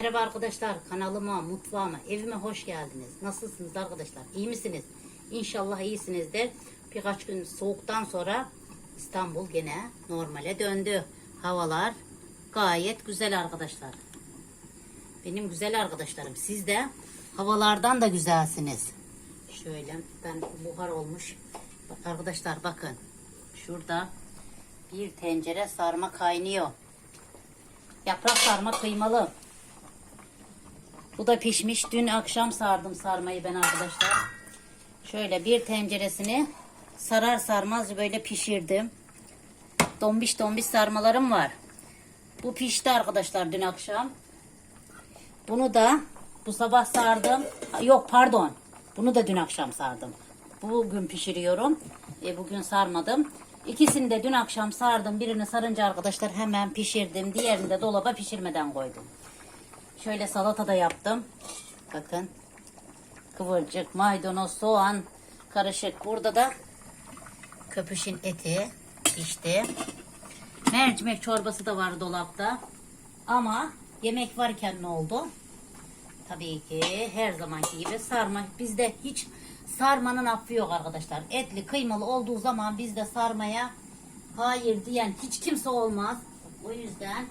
Merhaba arkadaşlar kanalıma, mutfağıma, evime hoş geldiniz. Nasılsınız arkadaşlar? İyi misiniz? İnşallah iyisinizdir. Birkaç gün soğuktan sonra İstanbul gene normale döndü. Havalar gayet güzel arkadaşlar. Benim güzel arkadaşlarım. Siz de havalardan da güzelsiniz. Şöyle ben buhar olmuş. Bak Arkadaşlar bakın. Şurada bir tencere sarma kaynıyor. Yaprak sarma kıymalı. Bu da pişmiş. Dün akşam sardım sarmayı ben arkadaşlar. Şöyle bir tenceresini sarar sarmaz böyle pişirdim. Dombiş dombiş sarmalarım var. Bu pişti arkadaşlar dün akşam. Bunu da bu sabah sardım. Yok pardon. Bunu da dün akşam sardım. Bugün pişiriyorum. E, bugün sarmadım. İkisini de dün akşam sardım. Birini sarınca arkadaşlar hemen pişirdim. Diğerini de dolaba pişirmeden koydum. Şöyle salata da yaptım. Bakın. Kıvırcık, maydanoz, soğan karışık. Burada da köpüşün eti pişti. Mercimek çorbası da var dolapta. Ama yemek varken ne oldu? Tabii ki her zamanki gibi sarma. Bizde hiç sarmanın affı yok arkadaşlar. Etli, kıymalı olduğu zaman bizde sarmaya hayır diyen hiç kimse olmaz. O yüzden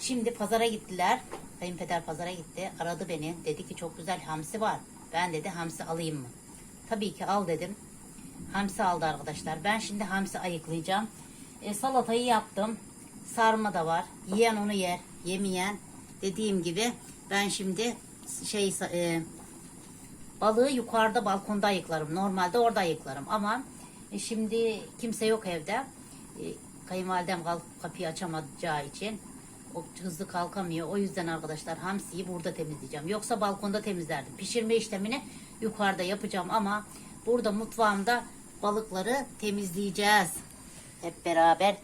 Şimdi pazara gittiler. Kayınpeder pazara gitti. Aradı beni. Dedi ki çok güzel hamsi var. Ben dedi hamsi alayım mı? Tabii ki al dedim. Hamsi aldı arkadaşlar. Ben şimdi hamsi ayıklayacağım. E, salatayı yaptım. Sarma da var. Yiyen onu yer. Yemeyen dediğim gibi ben şimdi şey e, balığı yukarıda balkonda ayıklarım. Normalde orada ayıklarım ama e, şimdi kimse yok evde. E, kayınvalidem kalk- kapıyı açamayacağı için o hızlı kalkamıyor. O yüzden arkadaşlar hamsiyi burada temizleyeceğim. Yoksa balkonda temizlerdim. Pişirme işlemini yukarıda yapacağım ama burada mutfağımda balıkları temizleyeceğiz. Hep beraber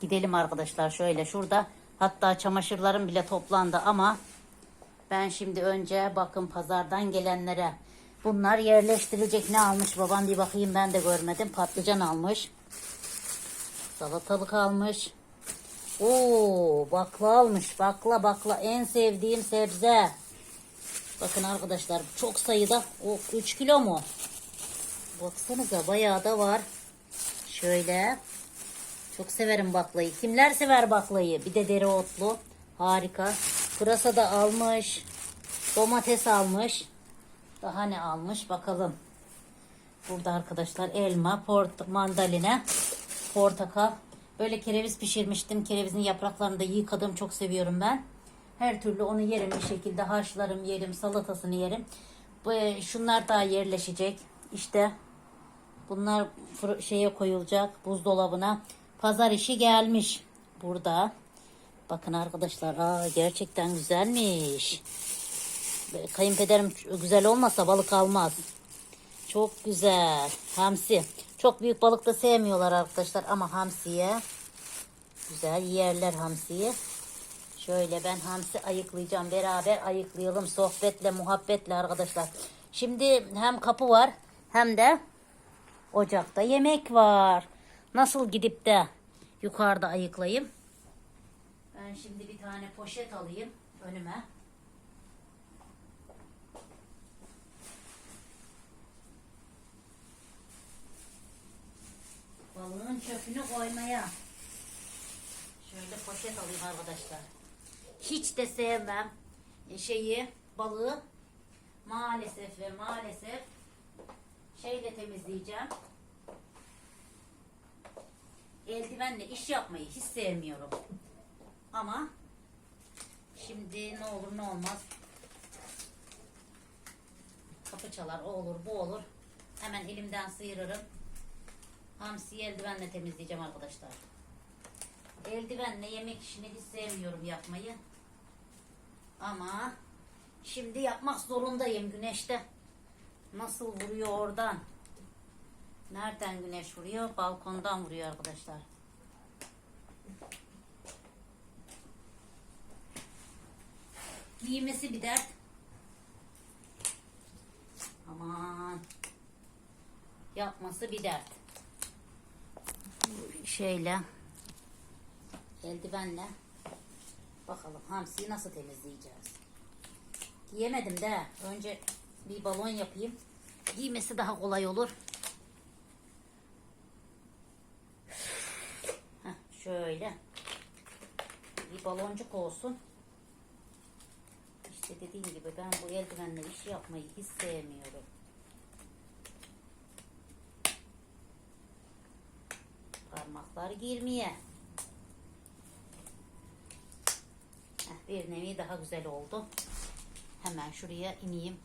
gidelim arkadaşlar şöyle şurada. Hatta çamaşırlarım bile toplandı ama ben şimdi önce bakın pazardan gelenlere bunlar yerleştirilecek ne almış babam bir bakayım ben de görmedim. Patlıcan almış. Salatalık almış. Oo, bakla almış. Bakla bakla en sevdiğim sebze. Bakın arkadaşlar çok sayıda. O 3 kilo mu? Baksanıza bayağı da var. Şöyle. Çok severim baklayı. Kimler sever baklayı? Bir de dereotlu. Harika. Pırasa da almış. Domates almış. Daha ne almış bakalım. Burada arkadaşlar elma, port, mandalina, portakal. Böyle kereviz pişirmiştim. Kerevizin yapraklarını da yıkadım. Çok seviyorum ben. Her türlü onu yerim bir şekilde. Haşlarım, yerim, salatasını yerim. Bu, şunlar daha yerleşecek. İşte bunlar şeye koyulacak buzdolabına. Pazar işi gelmiş burada. Bakın arkadaşlar aa, gerçekten güzelmiş. Kayınpederim güzel olmasa balık almaz. Çok güzel. Hamsi. Çok büyük balık da sevmiyorlar arkadaşlar ama hamsiye güzel yerler hamsiyi. Şöyle ben hamsi ayıklayacağım. Beraber ayıklayalım sohbetle, muhabbetle arkadaşlar. Şimdi hem kapı var hem de ocakta yemek var. Nasıl gidip de yukarıda ayıklayayım? Ben şimdi bir tane poşet alayım önüme. Balığın çöpünü koymaya. Şöyle poşet alayım arkadaşlar. Hiç de sevmem şeyi balığı maalesef ve maalesef şeyle temizleyeceğim. Eldivenle iş yapmayı hiç sevmiyorum. Ama şimdi ne olur ne olmaz kapı çalar o olur bu olur. Hemen elimden sıyırırım. Hamsiyi eldivenle temizleyeceğim arkadaşlar. Eldivenle yemek işini hiç sevmiyorum yapmayı. Ama şimdi yapmak zorundayım güneşte. Nasıl vuruyor oradan? Nereden güneş vuruyor? Balkondan vuruyor arkadaşlar. Giymesi bir dert. Aman. Yapması bir dert şeyle eldivenle Bakalım hamsiyi nasıl temizleyeceğiz. Giyemedim de önce bir balon yapayım. Giymesi daha kolay olur. Heh, şöyle. Bir baloncuk olsun. İşte dediğim gibi ben bu eldivenle iş yapmayı hiç sevmiyorum. Parmaklar girmeye. Bir nevi daha güzel oldu. Hemen şuraya ineyim.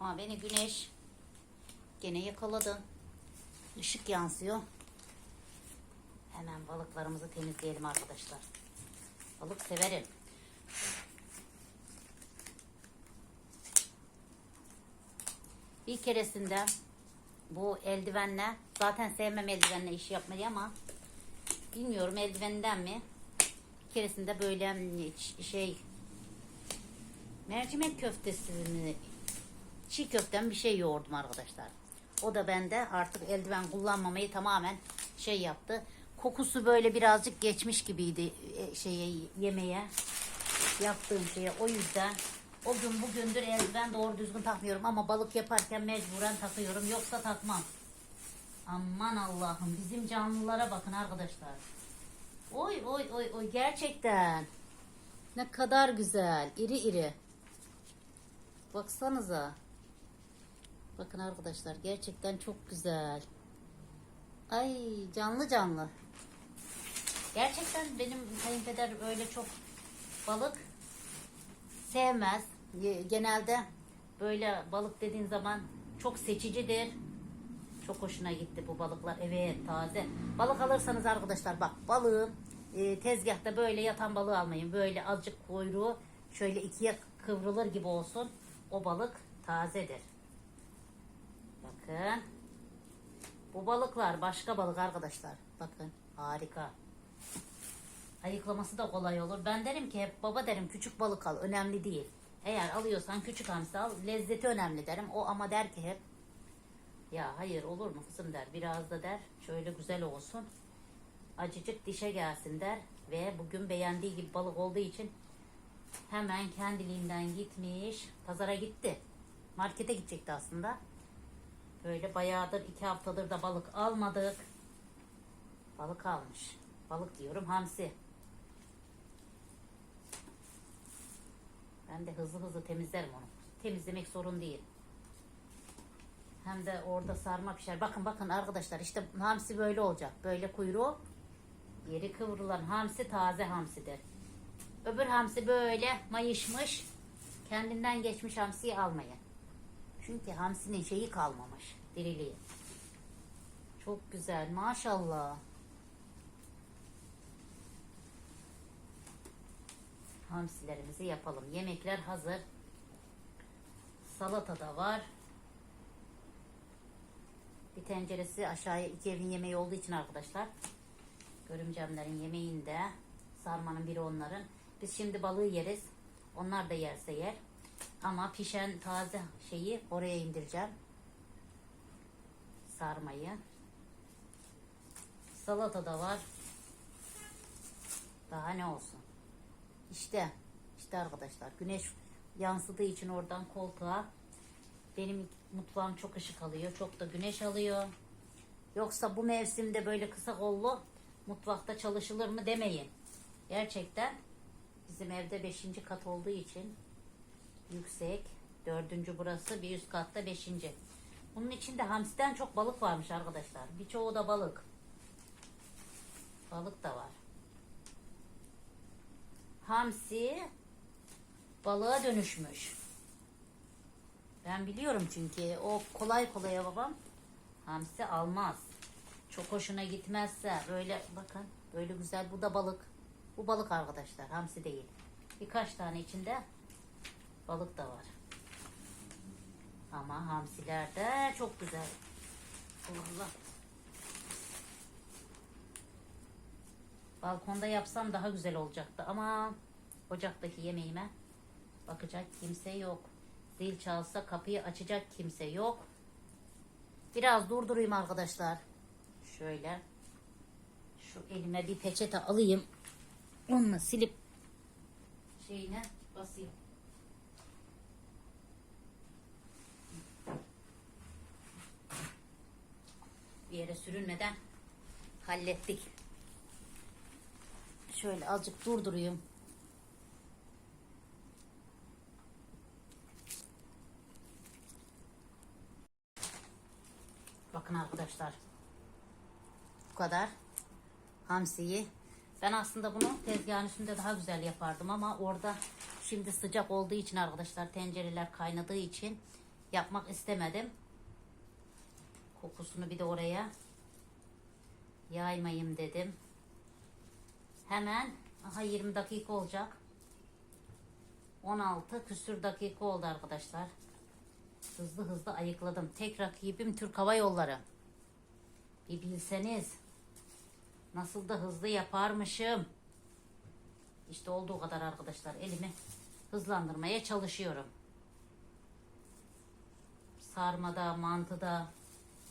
Ama beni güneş gene yakaladı. Işık yansıyor. Hemen balıklarımızı temizleyelim arkadaşlar. Balık severim. Bir keresinde bu eldivenle zaten sevmem eldivenle iş yapmayı ama bilmiyorum eldivenden mi bir keresinde böyle şey mercimek köftesi mi çiğ köften bir şey yoğurdum arkadaşlar. O da bende artık eldiven kullanmamayı tamamen şey yaptı. Kokusu böyle birazcık geçmiş gibiydi e, şeye yemeğe yaptığım şeye. O yüzden o gün bugündür eldiven doğru düzgün takmıyorum ama balık yaparken mecburen takıyorum. Yoksa takmam. Aman Allah'ım bizim canlılara bakın arkadaşlar. Oy oy oy oy gerçekten. Ne kadar güzel. iri iri. Baksanıza. Bakın arkadaşlar gerçekten çok güzel. Ay canlı canlı. Gerçekten benim kayınpeder öyle çok balık sevmez. Genelde böyle balık dediğin zaman çok seçicidir. Çok hoşuna gitti bu balıklar. Evet taze. Balık alırsanız arkadaşlar bak balığı e, tezgahta böyle yatan balığı almayın. Böyle azıcık kuyruğu şöyle ikiye kıvrılır gibi olsun. O balık tazedir. Bakın. Bu balıklar başka balık arkadaşlar. Bakın harika. Ayıklaması da kolay olur. Ben derim ki hep baba derim küçük balık al. Önemli değil. Eğer alıyorsan küçük hamsi al. Lezzeti önemli derim. O ama der ki hep ya hayır olur mu kızım der. Biraz da der. Şöyle güzel olsun. Acıcık dişe gelsin der. Ve bugün beğendiği gibi balık olduğu için hemen kendiliğinden gitmiş. Pazara gitti. Markete gidecekti aslında. Böyle bayağıdır iki haftadır da balık almadık. Balık almış. Balık diyorum hamsi. Ben de hızlı hızlı temizlerim onu. Temizlemek sorun değil. Hem de orada sarma pişer. Bakın bakın arkadaşlar işte hamsi böyle olacak. Böyle kuyruğu yeri kıvrılan hamsi taze hamsidir. Öbür hamsi böyle mayışmış. Kendinden geçmiş hamsiyi almayın. Çünkü hamsinin şeyi kalmamış. Diriliği. Çok güzel maşallah. Hamsilerimizi yapalım. Yemekler hazır. Salata da var. Bir tenceresi aşağıya iki evin yemeği olduğu için arkadaşlar. Görümcemlerin yemeğinde sarmanın biri onların. Biz şimdi balığı yeriz. Onlar da yerse yer. Ama pişen taze şeyi oraya indireceğim. Sarmayı. Salata da var. Daha ne olsun. İşte, işte arkadaşlar güneş yansıdığı için oradan koltuğa benim mutfağım çok ışık alıyor. Çok da güneş alıyor. Yoksa bu mevsimde böyle kısa kollu mutfakta çalışılır mı demeyin. Gerçekten bizim evde 5. kat olduğu için yüksek. Dördüncü burası bir üst katta beşinci. Bunun içinde hamsiden çok balık varmış arkadaşlar. Birçoğu da balık. Balık da var. Hamsi balığa dönüşmüş. Ben biliyorum çünkü o kolay kolay babam hamsi almaz. Çok hoşuna gitmezse böyle bakın böyle güzel bu da balık. Bu balık arkadaşlar hamsi değil. Birkaç tane içinde balık da var. Ama hamsiler de çok güzel. Allah. Balkonda yapsam daha güzel olacaktı ama ocaktaki yemeğime bakacak kimse yok. Zil çalsa kapıyı açacak kimse yok. Biraz durdurayım arkadaşlar. Şöyle. Şu elime bir peçete alayım. Onunla silip şeyine basayım. Bir yere sürünmeden hallettik. Şöyle azıcık durdurayım. Bakın arkadaşlar. Bu kadar. Hamsiyi. Ben aslında bunu tezgahın üstünde daha güzel yapardım ama orada şimdi sıcak olduğu için arkadaşlar tencereler kaynadığı için yapmak istemedim. Kokusunu bir de oraya yaymayayım dedim. Hemen aha 20 dakika olacak. 16 küsür dakika oldu arkadaşlar. Hızlı hızlı ayıkladım. Tek rakibim Türk Hava Yolları. Bir bilseniz nasıl da hızlı yaparmışım. İşte olduğu kadar arkadaşlar elimi hızlandırmaya çalışıyorum. Sarmada, mantıda,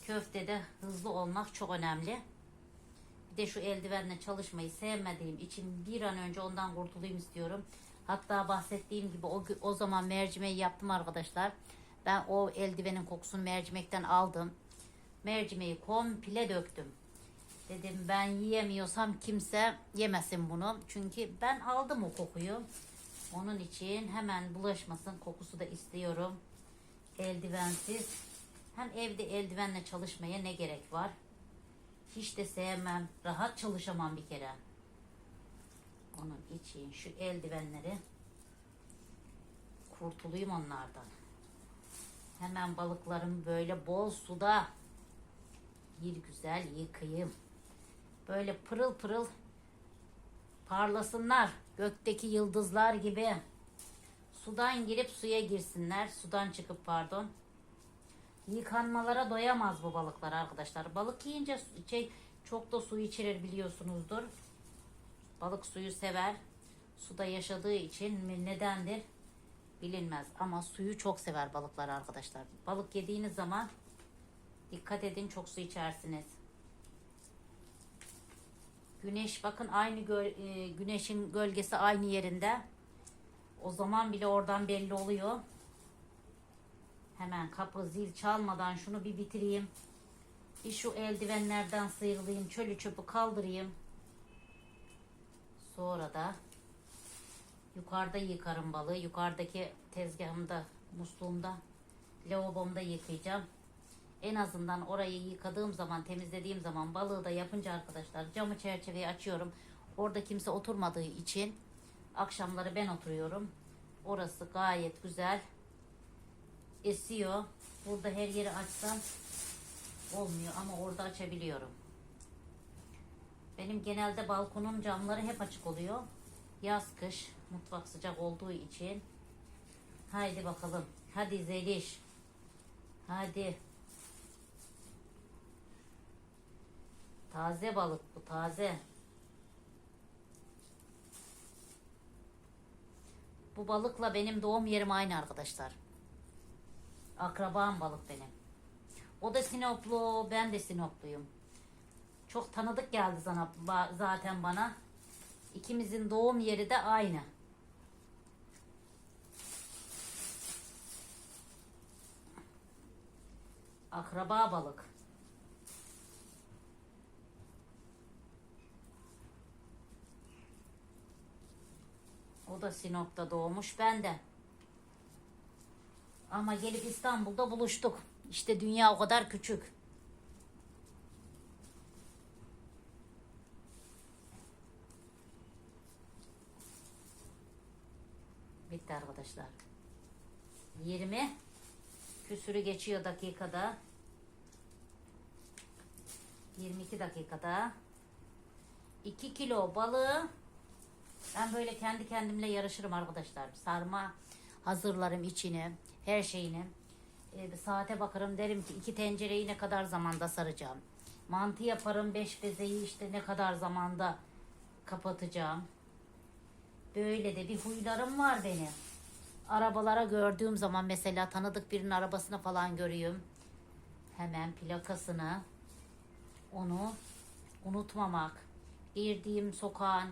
köftede hızlı olmak çok önemli. Bir de şu eldivenle çalışmayı sevmediğim için bir an önce ondan kurtulayım istiyorum. Hatta bahsettiğim gibi o, o zaman mercimeği yaptım arkadaşlar. Ben o eldivenin kokusunu mercimekten aldım. Mercimeği komple döktüm. Dedim ben yiyemiyorsam kimse yemesin bunu. Çünkü ben aldım o kokuyu. Onun için hemen bulaşmasın kokusu da istiyorum. Eldivensiz. Hem evde eldivenle çalışmaya ne gerek var? Hiç de sevmem. Rahat çalışamam bir kere. Onun için şu eldivenleri kurtulayım onlardan. Hemen balıklarımı böyle bol suda bir güzel yıkayayım. Böyle pırıl pırıl parlasınlar. Gökteki yıldızlar gibi. Sudan girip suya girsinler. Sudan çıkıp pardon. Yıkanmalara doyamaz bu balıklar arkadaşlar. Balık yiyince şey, çok da su içirir biliyorsunuzdur. Balık suyu sever. Suda yaşadığı için nedendir bilinmez. Ama suyu çok sever balıklar arkadaşlar. Balık yediğiniz zaman dikkat edin çok su içersiniz. Güneş bakın aynı gö- e, güneşin gölgesi aynı yerinde. O zaman bile oradan belli oluyor. Hemen kapı zil çalmadan şunu bir bitireyim. Bir şu eldivenlerden sıyrılayım. Çölü çöpü kaldırayım. Sonra da yukarıda yıkarım balığı. Yukarıdaki tezgahımda, musluğumda, lavabomda yıkayacağım. En azından orayı yıkadığım zaman, temizlediğim zaman balığı da yapınca arkadaşlar camı çerçeveyi açıyorum. Orada kimse oturmadığı için akşamları ben oturuyorum. Orası gayet güzel esiyor. Burada her yeri açsam olmuyor ama orada açabiliyorum. Benim genelde balkonun camları hep açık oluyor. Yaz kış mutfak sıcak olduğu için. Haydi bakalım. Hadi Zeliş. Hadi. Taze balık bu taze. Bu balıkla benim doğum yerim aynı arkadaşlar. Akrabam balık benim. O da Sinoplu, ben de Sinopluyum. Çok tanıdık geldi zaten bana. İkimizin doğum yeri de aynı. Akraba balık. O da Sinop'ta doğmuş, ben de. Ama gelip İstanbul'da buluştuk. İşte dünya o kadar küçük. Bitti arkadaşlar. 20 küsürü geçiyor dakikada. 22 dakikada 2 kilo balığı ben böyle kendi kendimle yarışırım arkadaşlar. Sarma hazırlarım içini, her şeyini. Ee, bir saate bakarım derim ki iki tencereyi ne kadar zamanda saracağım. Mantı yaparım beş bezeyi işte ne kadar zamanda kapatacağım. Böyle de bir huylarım var benim. Arabalara gördüğüm zaman mesela tanıdık birinin arabasını falan görüyorum. Hemen plakasını onu unutmamak. Girdiğim sokağın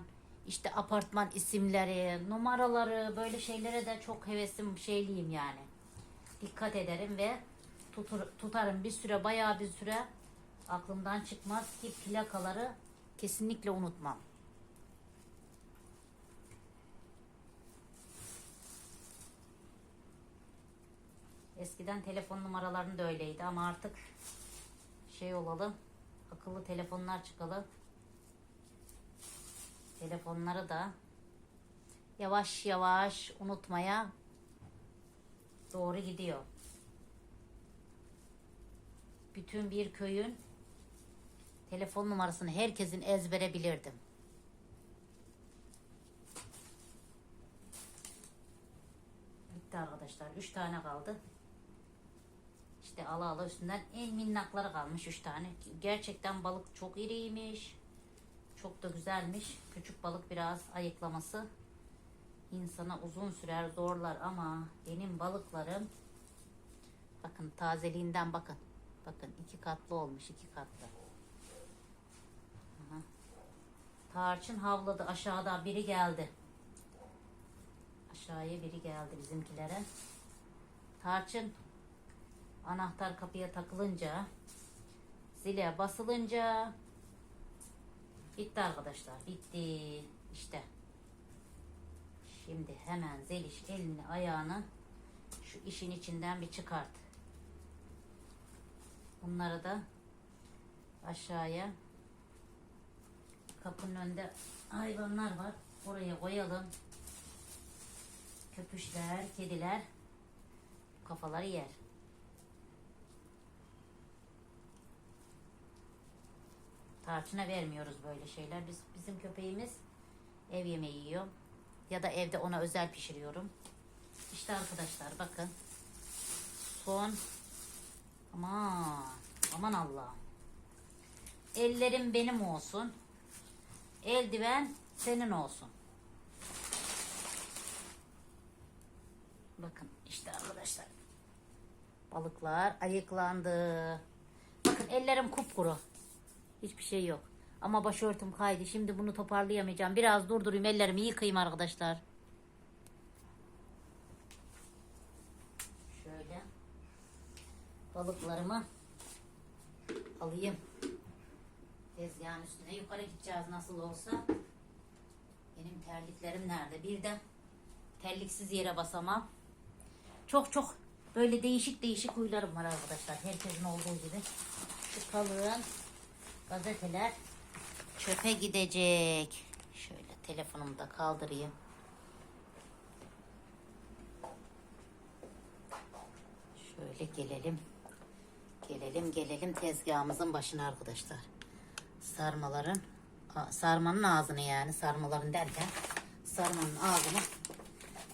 işte apartman isimleri, numaraları böyle şeylere de çok hevesim şeyliyim yani. Dikkat ederim ve tutur, tutarım bir süre bayağı bir süre aklımdan çıkmaz ki plakaları kesinlikle unutmam. Eskiden telefon numaralarını da öyleydi ama artık şey olalım akıllı telefonlar çıkalı telefonları da yavaş yavaş unutmaya doğru gidiyor. Bütün bir köyün telefon numarasını herkesin ezbere bilirdim. Bitti arkadaşlar. Üç tane kaldı. İşte ala ala üstünden en minnakları kalmış üç tane. Gerçekten balık çok iriymiş. Çok da güzelmiş. Küçük balık biraz ayıklaması insana uzun sürer zorlar ama benim balıklarım bakın tazeliğinden bakın. Bakın iki katlı olmuş iki katlı. Aha. Tarçın havladı aşağıda biri geldi. Aşağıya biri geldi bizimkilere. Tarçın anahtar kapıya takılınca zile basılınca bitti arkadaşlar bitti. İşte. Şimdi hemen Zeliş elini ayağını şu işin içinden bir çıkart. Bunları da aşağıya kapının önünde hayvanlar var. Oraya koyalım. Köpüşler kediler kafaları yer Tarçına vermiyoruz böyle şeyler. Biz bizim köpeğimiz ev yemeği yiyor. Ya da evde ona özel pişiriyorum. İşte arkadaşlar bakın. Son aman aman Allah. Ellerim benim olsun. Eldiven senin olsun. Bakın işte arkadaşlar. Balıklar ayıklandı. Bakın ellerim kupkuru. Hiçbir şey yok. Ama başörtüm kaydı. Şimdi bunu toparlayamayacağım. Biraz durdurayım ellerimi yıkayayım arkadaşlar. Şöyle balıklarımı alayım. Tezgahın üstüne yukarı gideceğiz nasıl olsa. Benim terliklerim nerede? Bir de terliksiz yere basamam. Çok çok böyle değişik değişik huylarım var arkadaşlar. Herkesin olduğu gibi. Şu kalın gazeteler çöpe gidecek. Şöyle telefonumu da kaldırayım. Şöyle gelelim. Gelelim gelelim tezgahımızın başına arkadaşlar. Sarmaların sarmanın ağzını yani sarmaların derken sarmanın ağzını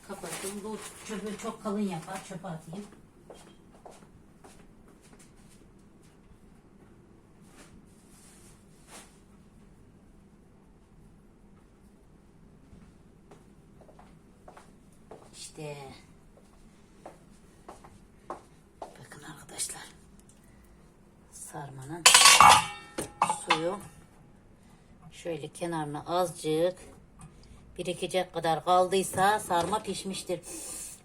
kapatayım. Bu çöpü çok kalın yapar. Çöpe atayım. İşte bakın arkadaşlar sarmanın suyu şöyle kenarına azıcık birikecek kadar kaldıysa sarma pişmiştir.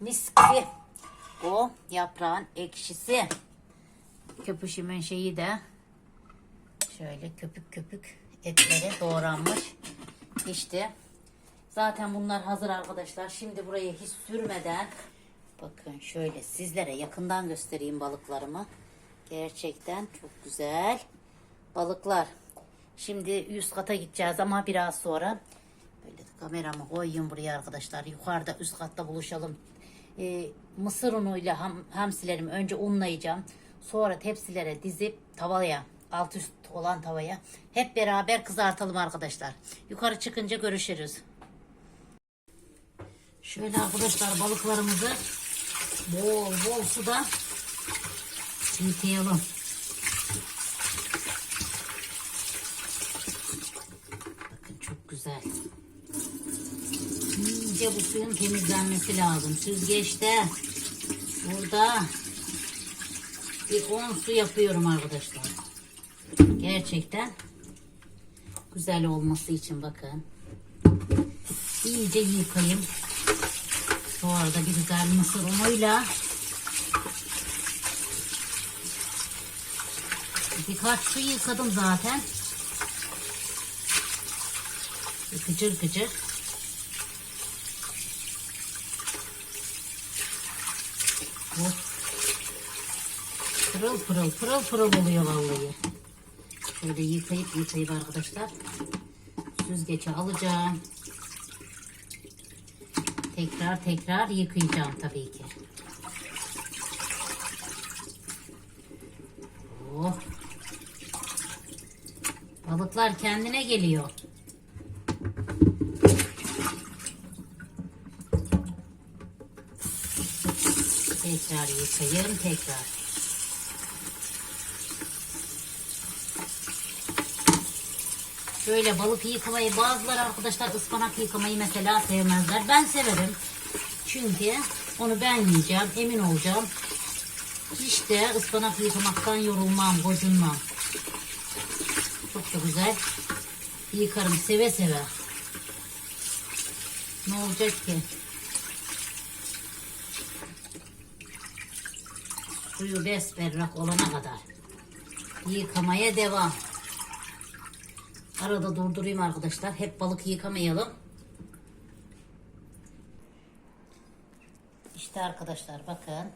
Mis gibi o yaprağın ekşisi köpüşümün şeyi de şöyle köpük köpük etleri doğranmış işte Zaten bunlar hazır arkadaşlar. Şimdi buraya hiç sürmeden bakın şöyle sizlere yakından göstereyim balıklarımı. Gerçekten çok güzel balıklar. Şimdi üst kata gideceğiz ama biraz sonra böyle kameramı koyayım buraya arkadaşlar. Yukarıda üst katta buluşalım. Ee, mısır unuyla ham, hamsilerimi önce unlayacağım. Sonra tepsilere dizip tavaya alt üst olan tavaya hep beraber kızartalım arkadaşlar. Yukarı çıkınca görüşürüz. Şöyle arkadaşlar balıklarımızı bol bol suda yıkayalım. Bakın çok güzel. İyice bu suyun temizlenmesi lazım. Süzgeçte burada bir 10 su yapıyorum arkadaşlar. Gerçekten güzel olması için bakın. iyice yıkayayım. Sonra da bir güzel mısır unuyla birkaç su yıkadım zaten. Gıcır gıcır. Oh. Pırıl pırıl pırıl pırıl oluyor vallahi. Şöyle yıkayıp yıkayıp arkadaşlar süzgece alacağım. Tekrar tekrar yıkayacağım tabii ki. Oh. Balıklar kendine geliyor. Tekrar yıkayın tekrar. Böyle balık yıkamayı bazıları arkadaşlar ıspanak yıkamayı mesela sevmezler. Ben severim. Çünkü onu ben yiyeceğim. Emin olacağım. De ıspanak yıkamaktan yorulmam, gocunmam. Çok da güzel yıkarım seve seve. Ne olacak ki? Suyu besberrak olana kadar. Yıkamaya devam. Arada durdurayım arkadaşlar. Hep balık yıkamayalım. İşte arkadaşlar bakın.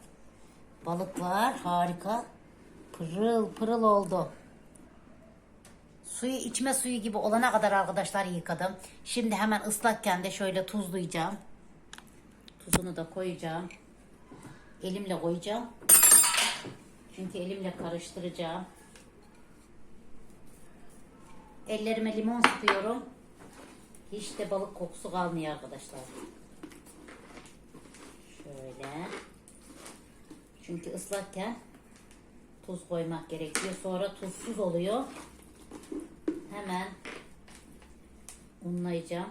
Balıklar harika. Pırıl pırıl oldu. Suyu içme suyu gibi olana kadar arkadaşlar yıkadım. Şimdi hemen ıslakken de şöyle tuzlayacağım. Tuzunu da koyacağım. Elimle koyacağım. Çünkü elimle karıştıracağım. Ellerime limon sıkıyorum. Hiç de balık kokusu kalmıyor arkadaşlar. Şöyle. Çünkü ıslakken tuz koymak gerekiyor. Sonra tuzsuz oluyor. Hemen unlayacağım.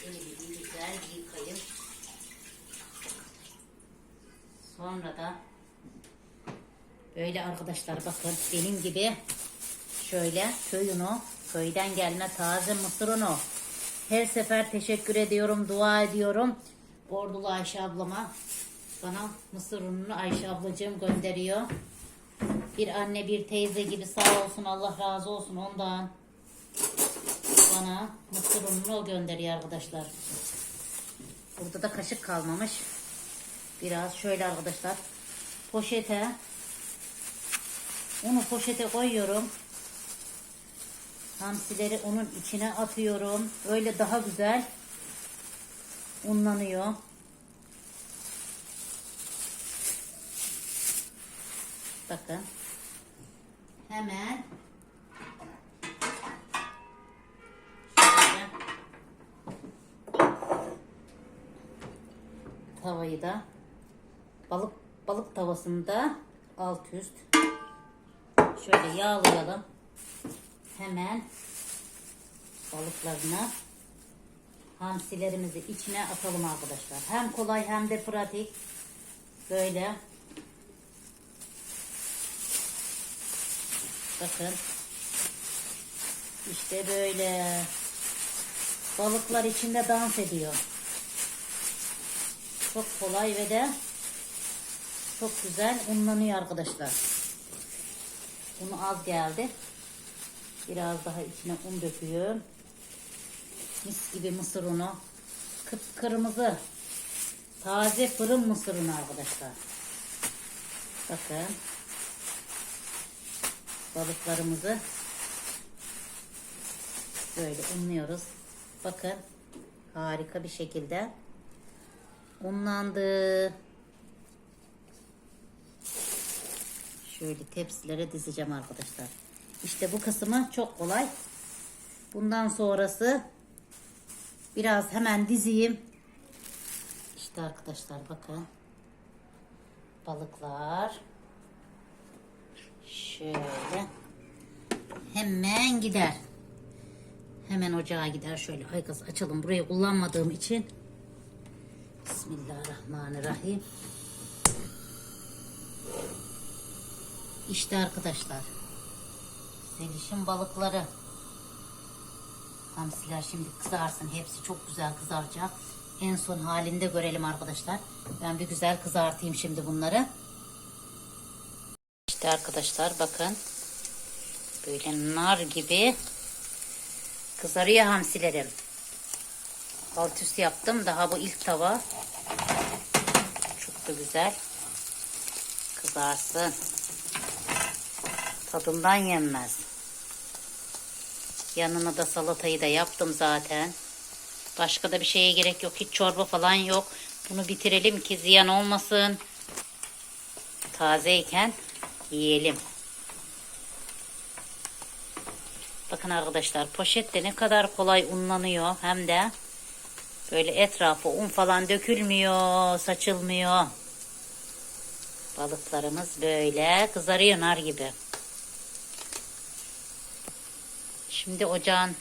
Şöyle elimi bir güzel yıkayayım. Sonra da böyle arkadaşlar bakın benim gibi şöyle köy unu, köyden gelme taze mısır unu. Her sefer teşekkür ediyorum, dua ediyorum. Bordulu Ayşe ablama bana mısır ununu Ayşe ablacığım gönderiyor. Bir anne bir teyze gibi sağ olsun Allah razı olsun ondan. Bana mısır ununu gönderiyor arkadaşlar. Burada da kaşık kalmamış. Biraz şöyle arkadaşlar poşete unu poşete koyuyorum. Hamsileri onun içine atıyorum. Öyle daha güzel unlanıyor. Bakın. Hemen şöyle tavayı da balık balık tavasında alt üst şöyle yağlayalım. Hemen balıklarını hamsilerimizi içine atalım arkadaşlar. Hem kolay hem de pratik. Böyle Bakın. İşte böyle. Balıklar içinde dans ediyor. Çok kolay ve de çok güzel unlanıyor arkadaşlar. Unu az geldi. Biraz daha içine un döküyorum. Mis gibi mısır unu. Kıpkırmızı. Taze fırın mısır unu arkadaşlar. Bakın balıklarımızı böyle unluyoruz. Bakın harika bir şekilde unlandı. Şöyle tepsilere dizeceğim arkadaşlar. İşte bu kısmı çok kolay. Bundan sonrası biraz hemen dizeyim. İşte arkadaşlar bakın. Balıklar. Şöyle. Hemen gider. Hemen ocağa gider. Şöyle ay kız açalım. Burayı kullanmadığım için. Bismillahirrahmanirrahim. İşte arkadaşlar. Zeliş'in balıkları. Hamsiler şimdi kızarsın. Hepsi çok güzel kızaracak. En son halinde görelim arkadaşlar. Ben bir güzel kızartayım şimdi bunları. İşte arkadaşlar bakın. Böyle nar gibi kızarıyor hamsilerim. Alt üst yaptım. Daha bu ilk tava. Çok da güzel. Kızarsın. Tadından yenmez. Yanına da salatayı da yaptım zaten. Başka da bir şeye gerek yok. Hiç çorba falan yok. Bunu bitirelim ki ziyan olmasın. Tazeyken yiyelim. Bakın arkadaşlar poşet de ne kadar kolay unlanıyor. Hem de böyle etrafı un falan dökülmüyor, saçılmıyor. Balıklarımız böyle kızarıyor nar gibi. Şimdi ocağın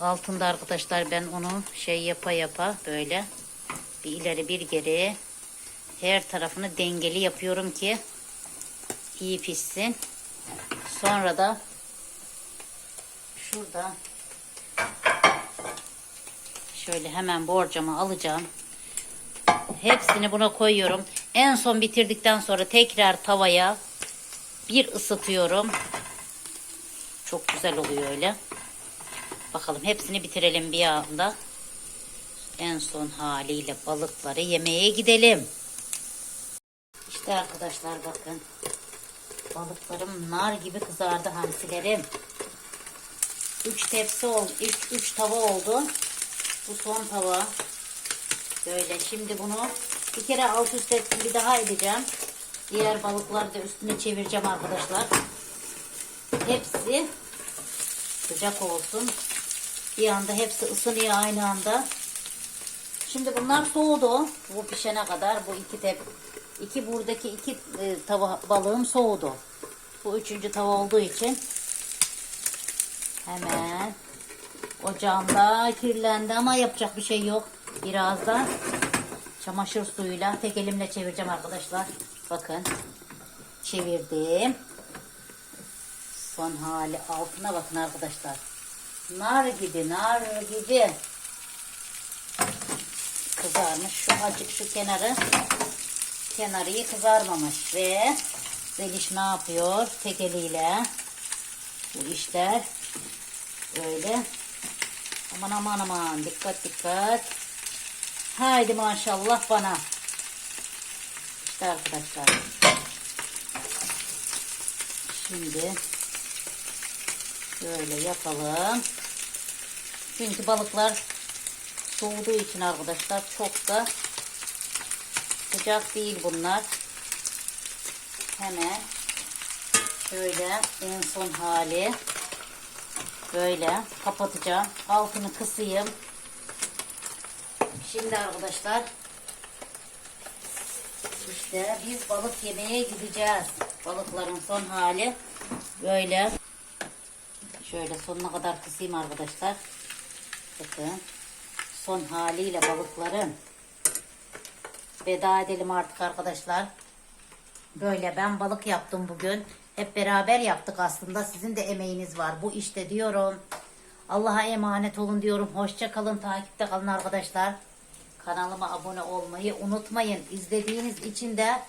altında arkadaşlar ben onu şey yapa yapa böyle bir ileri bir geri her tarafını dengeli yapıyorum ki iyi pişsin. Sonra da şurada şöyle hemen borcamı alacağım. Hepsini buna koyuyorum. En son bitirdikten sonra tekrar tavaya bir ısıtıyorum. Çok güzel oluyor öyle. Bakalım hepsini bitirelim bir anda. En son haliyle balıkları yemeye gidelim. İşte arkadaşlar bakın. Balıklarım nar gibi kızardı hamsilerim. 3 tepsi oldu. 3 3 tava oldu. Bu son tava. Böyle şimdi bunu bir kere alt üst ettim bir daha edeceğim. Diğer balıkları da üstüne çevireceğim arkadaşlar. Hepsi sıcak olsun. Bir anda hepsi ısınıyor aynı anda. Şimdi bunlar soğudu. Bu pişene kadar bu iki tep iki buradaki iki e, tava balığım soğudu. Bu üçüncü tava olduğu için hemen ocağımda kirlendi ama yapacak bir şey yok. Biraz da çamaşır suyuyla tek elimle çevireceğim arkadaşlar. Bakın çevirdim. Son hali altına bakın arkadaşlar. Nar gibi, nar gibi. Kızarmış. Şu acık şu kenarı. Kenarı kızarmamış ve Zeliş ne yapıyor? Tek eliyle bu işler böyle. Aman aman aman. Dikkat dikkat. Haydi maşallah bana. İşte arkadaşlar. Şimdi Şöyle yapalım. Çünkü balıklar soğuduğu için arkadaşlar çok da sıcak değil bunlar. Hemen şöyle en son hali böyle kapatacağım. Altını kısayım. Şimdi arkadaşlar işte biz balık yemeye gideceğiz. Balıkların son hali böyle. Şöyle sonuna kadar kısayım arkadaşlar. Bakın. Son haliyle balıkların. Veda edelim artık arkadaşlar. Böyle ben balık yaptım bugün. Hep beraber yaptık aslında. Sizin de emeğiniz var bu işte diyorum. Allah'a emanet olun diyorum. Hoşça kalın, takipte kalın arkadaşlar. Kanalıma abone olmayı unutmayın. İzlediğiniz için de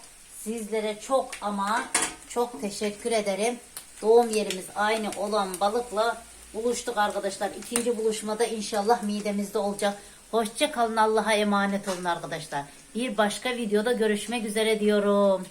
sizlere çok ama çok teşekkür ederim. Doğum yerimiz aynı olan balıkla buluştuk arkadaşlar. İkinci buluşmada inşallah midemizde olacak. Hoşça kalın Allah'a emanet olun arkadaşlar. Bir başka videoda görüşmek üzere diyorum.